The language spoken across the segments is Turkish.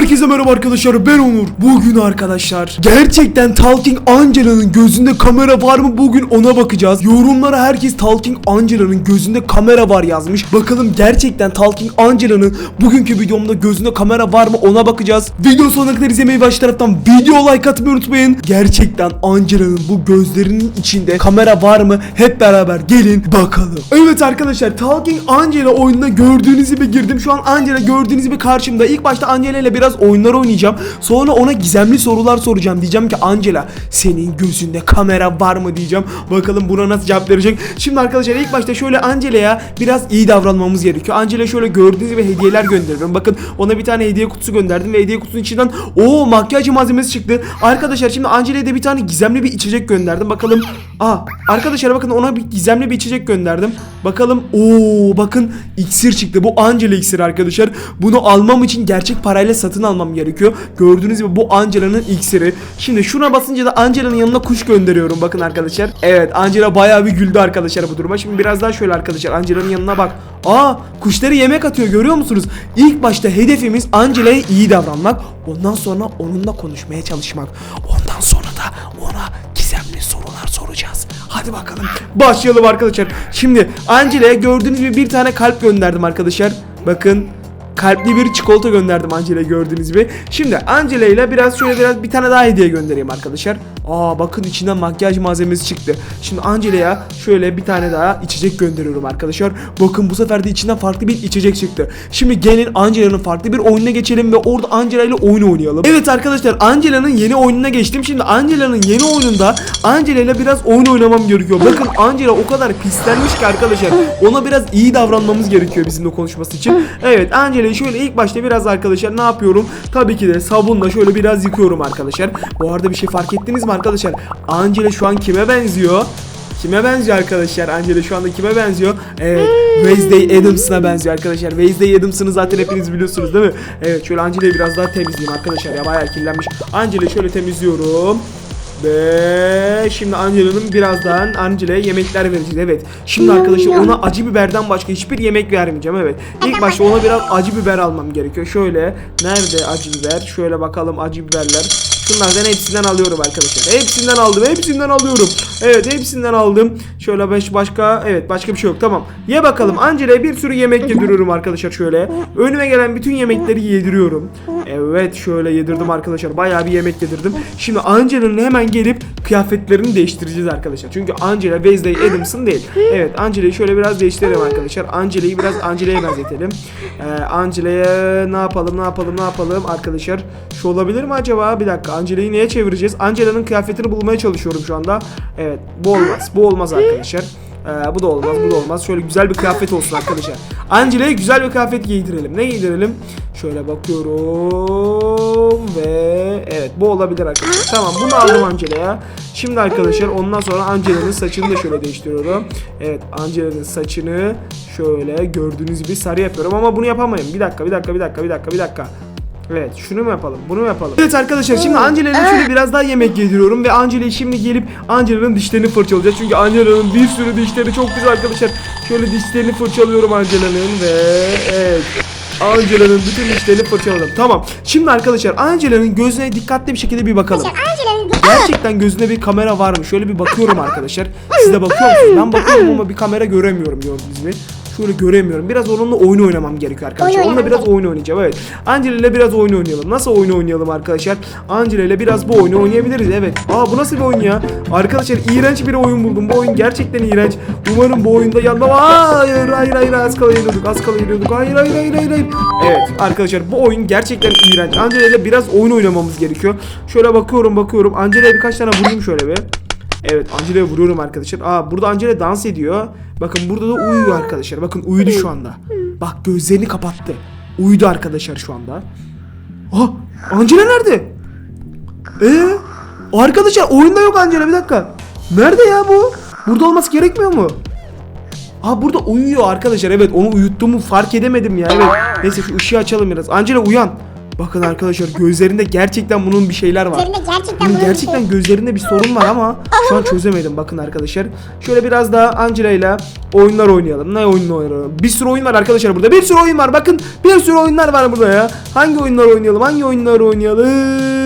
Herkese merhaba arkadaşlar ben Onur. Bugün arkadaşlar gerçekten Talking Angela'nın gözünde kamera var mı bugün ona bakacağız. Yorumlara herkes Talking Angela'nın gözünde kamera var yazmış. Bakalım gerçekten Talking Angela'nın bugünkü videomda gözünde kamera var mı ona bakacağız. Video sonuna kadar izlemeyi baş taraftan video like atmayı unutmayın. Gerçekten Angela'nın bu gözlerinin içinde kamera var mı hep beraber gelin bakalım. Evet arkadaşlar Talking Angela oyununa gördüğünüz gibi girdim. Şu an Angela gördüğünüz gibi karşımda. İlk başta Angela ile biraz oyunlar oynayacağım. Sonra ona gizemli sorular soracağım. Diyeceğim ki Angela senin gözünde kamera var mı diyeceğim. Bakalım buna nasıl cevap verecek. Şimdi arkadaşlar ilk başta şöyle Angela'ya biraz iyi davranmamız gerekiyor. Angela şöyle gördüğünüz gibi hediyeler gönderiyorum. Bakın ona bir tane hediye kutusu gönderdim ve hediye kutusunun içinden o makyaj malzemesi çıktı. Arkadaşlar şimdi Angela'ya da bir tane gizemli bir içecek gönderdim. Bakalım. Aa arkadaşlar bakın ona bir gizemli bir içecek gönderdim. Bakalım. Oo bakın iksir çıktı. Bu Angela iksiri arkadaşlar. Bunu almam için gerçek parayla satın almam gerekiyor. Gördüğünüz gibi bu Angela'nın iksiri. Şimdi şuna basınca da Angela'nın yanına kuş gönderiyorum bakın arkadaşlar. Evet Angela bayağı bir güldü arkadaşlar bu duruma. Şimdi biraz daha şöyle arkadaşlar Angela'nın yanına bak. Aa kuşları yemek atıyor görüyor musunuz? İlk başta hedefimiz Angela'ya iyi davranmak. Ondan sonra onunla konuşmaya çalışmak. Ondan sonra da ona gizemli sorular soracağız. Hadi bakalım. Başlayalım arkadaşlar. Şimdi Angela'ya gördüğünüz gibi bir tane kalp gönderdim arkadaşlar. Bakın kalpli bir çikolata gönderdim Angela'ya gördüğünüz gibi. Şimdi Angela ile biraz şöyle biraz bir tane daha hediye göndereyim arkadaşlar. Aa bakın içinden makyaj malzemesi çıktı. Şimdi Angela'ya şöyle bir tane daha içecek gönderiyorum arkadaşlar. Bakın bu sefer de içinden farklı bir içecek çıktı. Şimdi gelin Angela'nın farklı bir oyununa geçelim ve orada Angela ile oyun oynayalım. Evet arkadaşlar Angela'nın yeni oyununa geçtim. Şimdi Angela'nın yeni oyununda Angela ile biraz oyun oynamam gerekiyor. Bakın Angela o kadar pislenmiş ki arkadaşlar. Ona biraz iyi davranmamız gerekiyor bizimle konuşması için. Evet Angela'yı şöyle ilk başta biraz arkadaşlar ne yapıyorum? Tabii ki de sabunla şöyle biraz yıkıyorum arkadaşlar. Bu arada bir şey fark ettiniz mi arkadaşlar? Angela şu an kime benziyor? Kime benziyor arkadaşlar? Angela şu anda kime benziyor? Evet, Wednesday Adams'ına benziyor arkadaşlar. Wednesday Adams'ını zaten hepiniz biliyorsunuz değil mi? Evet, şöyle Angela'yı biraz daha temizleyeyim arkadaşlar ya bayağı kirlenmiş. Angela'yı şöyle temizliyorum. Ve şimdi Angela'nın birazdan Angela'ya yemekler vereceğiz evet. Şimdi arkadaşlar ona acı biberden başka hiçbir yemek vermeyeceğim evet. İlk başta ona biraz acı biber almam gerekiyor. Şöyle nerede acı biber? Şöyle bakalım acı biberler. Şunlardan hepsinden alıyorum arkadaşlar. Hepsinden aldım. Hepsinden alıyorum. Evet hepsinden aldım. Şöyle beş başka evet başka bir şey yok. Tamam. Ye bakalım. Angela'ya bir sürü yemek yediriyorum arkadaşlar şöyle. Önüme gelen bütün yemekleri yediriyorum. Evet şöyle yedirdim arkadaşlar. Bayağı bir yemek yedirdim. Şimdi Angela'nın hemen gelip kıyafetlerini değiştireceğiz arkadaşlar. Çünkü Angela Wednesday Adams'ın değil. Evet Angela'yı şöyle biraz değiştirelim arkadaşlar. Angela'yı biraz Angela'ya benzetelim. Ee, Angela'ya ne yapalım ne yapalım ne yapalım arkadaşlar. Şu olabilir mi acaba? Bir dakika Angela'yı neye çevireceğiz? Angela'nın kıyafetini bulmaya çalışıyorum şu anda. Evet bu olmaz. Bu olmaz arkadaşlar. Ee, bu da olmaz, bu da olmaz. Şöyle güzel bir kıyafet olsun arkadaşlar. Angela'ya güzel bir kıyafet giydirelim. Ne giydirelim? Şöyle bakıyorum ve evet bu olabilir arkadaşlar. Tamam bunu aldım Angela'ya. Şimdi arkadaşlar ondan sonra Angela'nın saçını da şöyle değiştiriyorum. Evet Angela'nın saçını şöyle gördüğünüz gibi sarı yapıyorum ama bunu yapamayım. Bir dakika, bir dakika, bir dakika, bir dakika, bir dakika. Evet şunu mu yapalım bunu mu yapalım Evet arkadaşlar şimdi Angela'ya şöyle biraz daha yemek yediriyorum Ve Angela'yı şimdi gelip Angela'nın dişlerini fırçalayacağız Çünkü Angela'nın bir sürü dişleri çok güzel arkadaşlar Şöyle dişlerini fırçalıyorum Angela'nın ve evet Angela'nın bütün dişlerini fırçaladım Tamam şimdi arkadaşlar Angela'nın gözüne dikkatli bir şekilde bir bakalım Angela'nın Gerçekten gözünde bir kamera var mı? Şöyle bir bakıyorum arkadaşlar. Siz de bakıyor musunuz? Ben bakıyorum ama bir kamera göremiyorum gördüğünüz gibi. Şöyle göremiyorum. Biraz onunla oyun oynamam gerekiyor arkadaşlar. Oyun Onunla biraz oyun oynayacağım. Evet. Angela ile biraz oyun oynayalım. Nasıl oyun oynayalım arkadaşlar? Angela ile biraz bu oyunu oynayabiliriz. Evet. Aa bu nasıl bir oyun ya? Arkadaşlar iğrenç bir oyun buldum. Bu oyun gerçekten iğrenç. Umarım bu oyunda yanma. Hayır hayır hayır az kala yeniyorduk. Az kala yeniyorduk. Hayır hayır hayır hayır hayır. Evet arkadaşlar bu oyun gerçekten iğrenç. Angela ile biraz oyun oynamamız gerekiyor. Şöyle bakıyorum bakıyorum. Angela'ya birkaç tane vurayım şöyle bir. Evet Angela'ya vuruyorum arkadaşlar. Aa burada Angela dans ediyor. Bakın burada da uyuyor arkadaşlar. Bakın uyudu şu anda. Bak gözlerini kapattı. Uyudu arkadaşlar şu anda. Ah Angela nerede? Ee, arkadaşlar oyunda yok Angela bir dakika. Nerede ya bu? Burada olması gerekmiyor mu? Aa burada uyuyor arkadaşlar. Evet onu uyuttuğumu fark edemedim ya. Evet. Neyse şu ışığı açalım biraz. Angela uyan. Bakın arkadaşlar gözlerinde gerçekten bunun bir şeyler var. Üzerinde gerçekten Bunun bunun gerçekten şey. gözlerinde bir sorun var ama şu an çözemedim bakın arkadaşlar. Şöyle biraz daha Angela ile oyunlar oynayalım. Ne oyunu oynayalım? Bir sürü oyun var arkadaşlar burada. Bir sürü oyun var. Bakın bir sürü oyunlar var burada ya. Hangi oyunlar oynayalım? Hangi oyunlar oynayalım?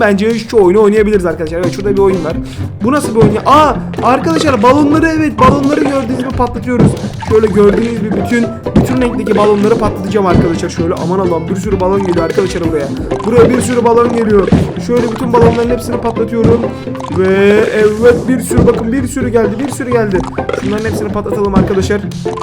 Bence şu oyunu oynayabiliriz arkadaşlar. Evet şurada bir oyun var. Bu nasıl bir oyun ya? Aa arkadaşlar balonları evet balonları gördüğünüz gibi patlatıyoruz. Şöyle gördüğünüz gibi bütün bütün renkteki balonları patlatacağım arkadaşlar. Şöyle aman Allah'ım bir sürü balon geliyor arkadaşlar buraya. Buraya bir sürü balon geliyor. Şöyle bütün balonların hepsini patlatıyorum. Ve evet bir sürü bakın bir sürü geldi bir sürü geldi. Şunların hepsini patlatalım arkadaşlar.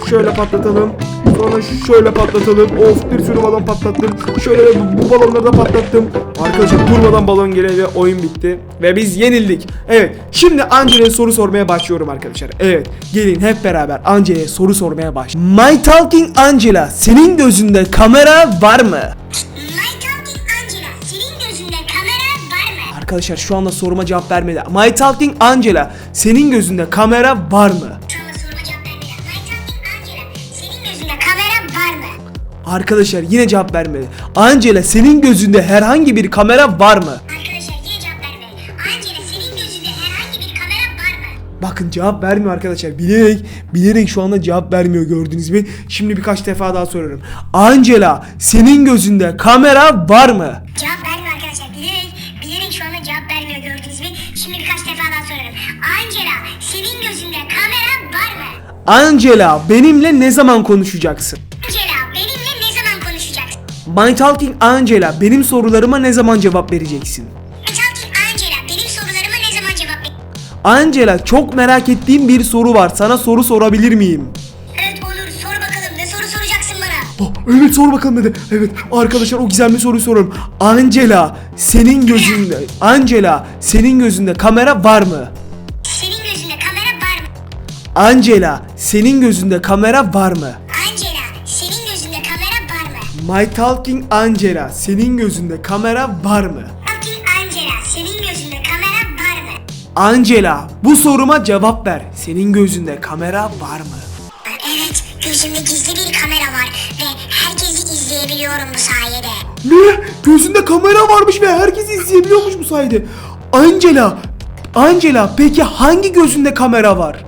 Şöyle patlatalım. Sonra şöyle patlatalım. Of bir sürü balon patlattım. Şöyle bu, balonları da patlattım. Arkadaşlar durmadan balon geliyor ve oyun bitti. Ve biz yenildik. Evet şimdi Angela'ya soru sormaya başlıyorum arkadaşlar. Evet gelin hep beraber Angela'ya soru sormaya baş. My Talking Angela, senin gözünde kamera var mı? Arkadaşlar şu anda soruma cevap vermedi. My Talking Angela senin gözünde kamera var mı? Gözünde kamera var mı? Arkadaşlar yine cevap vermedi. Angela senin gözünde herhangi bir kamera var mı? Arkadaşlar yine cevap vermedi. Angela, senin gözünde herhangi bir kamera var mı? Bakın cevap vermiyor arkadaşlar. Bilerek bilerek şu anda cevap vermiyor gördüğünüz gibi. Şimdi birkaç defa daha soruyorum. Angela senin gözünde kamera var mı? Cevap vermiyor arkadaşlar. Bilerek, bilerek şu anda cevap vermiyor gördüğünüz gibi. Şimdi birkaç defa daha soruyorum. Angela, senin gözünde kamera var mı? Angela benimle ne zaman konuşacaksın? Angela, benimle ne zaman konuşacaksın? My Talking Angela benim sorularıma ne zaman cevap vereceksin? My Talking Angela, benim sorularıma ne zaman cevap ver? Angela çok merak ettiğim bir soru var. Sana soru sorabilir miyim? Evet olur, sor bakalım. Ne soru soracaksın bana? Oh, evet sor bakalım dedi. Evet arkadaşlar o gizemli soruyu soruyorum. Angela senin gözünde Angela senin gözünde kamera var mı? Angela senin gözünde kamera var mı? Angela, senin gözünde kamera var mı? My Talking Angela senin gözünde kamera var mı? Talking Angela, senin gözünde kamera var mı? Angela bu soruma cevap ver. Senin gözünde kamera var mı? Evet, gözümde gizli bir kamera var ve herkesi izleyebiliyorum bu sayede. Ne? Gözünde kamera varmış ve herkes izleyebiliyormuş bu sayede. Angela Angela peki hangi gözünde kamera var?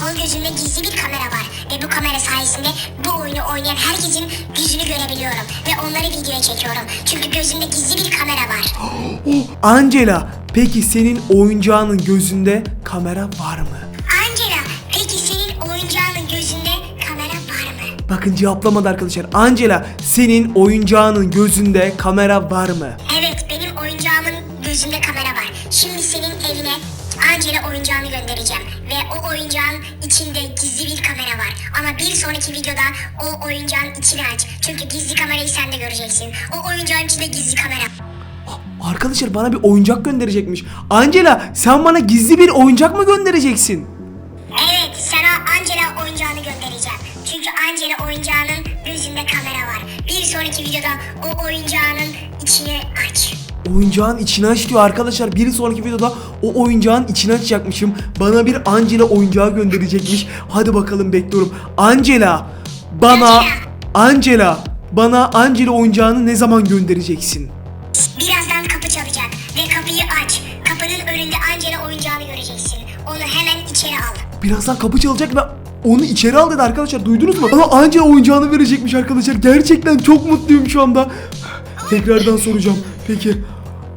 Sol gözümde gizli bir kamera var ve bu kamera sayesinde bu oyunu oynayan herkesin yüzünü görebiliyorum ve onları videoya çekiyorum. Çünkü gözümde gizli bir kamera var. Angela peki senin oyuncağının gözünde kamera var mı? Angela, peki senin oyuncağının gözünde kamera var mı? Bakın cevaplamadı arkadaşlar. Angela senin oyuncağının gözünde kamera var mı? Evet, o oyuncağın içinde gizli bir kamera var. Ama bir sonraki videoda o oyuncağın içini aç. Çünkü gizli kamerayı sen de göreceksin. O oyuncağın içinde gizli kamera. Arkadaşlar bana bir oyuncak gönderecekmiş. Angela sen bana gizli bir oyuncak mı göndereceksin? Evet, sana Angela oyuncağını göndereceğim. Çünkü Angela oyuncağının gözünde kamera var. Bir sonraki videoda o oyuncağının içini aç. Oyuncağın içini aç diyor arkadaşlar. Bir sonraki videoda o oyuncağın içini açacakmışım. Bana bir Angela oyuncağı gönderecekmiş. Hadi bakalım bekliyorum. Angela bana Angela. Angela bana Angela oyuncağını ne zaman göndereceksin? Birazdan kapı çalacak ve kapıyı aç. Kapının önünde Angela oyuncağını göreceksin. Onu hemen içeri al. Birazdan kapı çalacak ve onu içeri al dedi arkadaşlar duydunuz mu? Bana Angela oyuncağını verecekmiş arkadaşlar. Gerçekten çok mutluyum şu anda. Tekrardan soracağım. Peki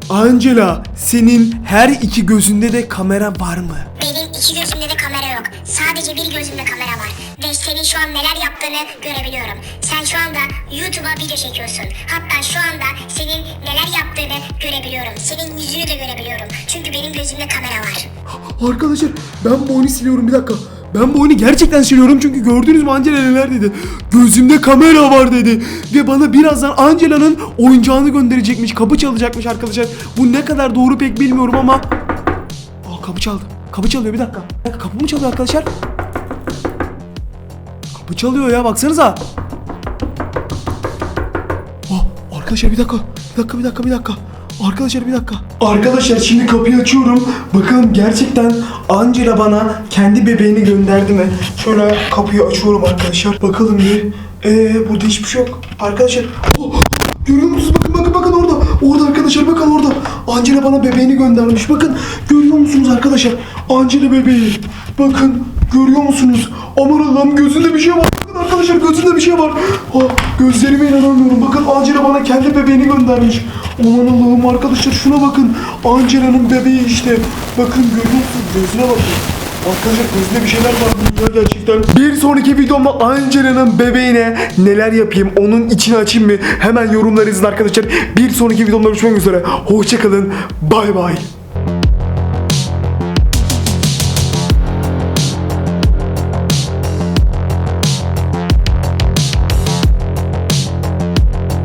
Angela senin her iki gözünde de kamera var mı? Benim iki gözümde de kamera yok. Sadece bir gözümde kamera var. Ve senin şu an neler yaptığını görebiliyorum. Sen şu anda YouTube'a video çekiyorsun. Hatta şu anda senin neler yaptığını görebiliyorum. Senin yüzünü de görebiliyorum. Çünkü benim gözümde kamera var. Arkadaşlar ben bu oyunu siliyorum bir dakika. Ben bu oyunu gerçekten siliyorum çünkü gördünüz mü Angela neler dedi. Gözümde kamera var dedi. Ve bana birazdan Angela'nın oyuncağını gönderecekmiş. Kapı çalacakmış arkadaşlar. Bu ne kadar doğru pek bilmiyorum ama. Aa kapı çaldı. Kapı çalıyor bir dakika. Bir dakika, Kapı mı çalıyor arkadaşlar? Kapı çalıyor ya baksanıza. Aa, arkadaşlar bir dakika. Bir dakika bir dakika bir dakika. Arkadaşlar bir dakika. Arkadaşlar şimdi kapıyı açıyorum. Bakalım gerçekten Angela bana kendi bebeğini gönderdi mi? Şöyle kapıyı açıyorum arkadaşlar. Bakalım bir. Ee, burada hiçbir şey yok. Arkadaşlar. Oh, görüyor musunuz? Bakın bakın bakın orada. Orada arkadaşlar bakın orada. Angela bana bebeğini göndermiş. Bakın görüyor musunuz arkadaşlar? Angela bebeği. Bakın görüyor musunuz? Aman Allah'ım gözünde bir şey var. Arkadaşlar gözünde bir şey var. Ah, gözlerime inanamıyorum. Bakın Angela bana kendi bebeğini göndermiş. Aman Allah'ım arkadaşlar şuna bakın. Angela'nın bebeği işte. Bakın görüyor? Gözüne bakın. Arkadaşlar gözünde bir şeyler var ya gerçekten. Bir sonraki videomda Angela'nın bebeğine neler yapayım onun içini açayım mı? Hemen yorumları yazın arkadaşlar. Bir sonraki videomda görüşmek üzere. Hoşçakalın. Bay bay.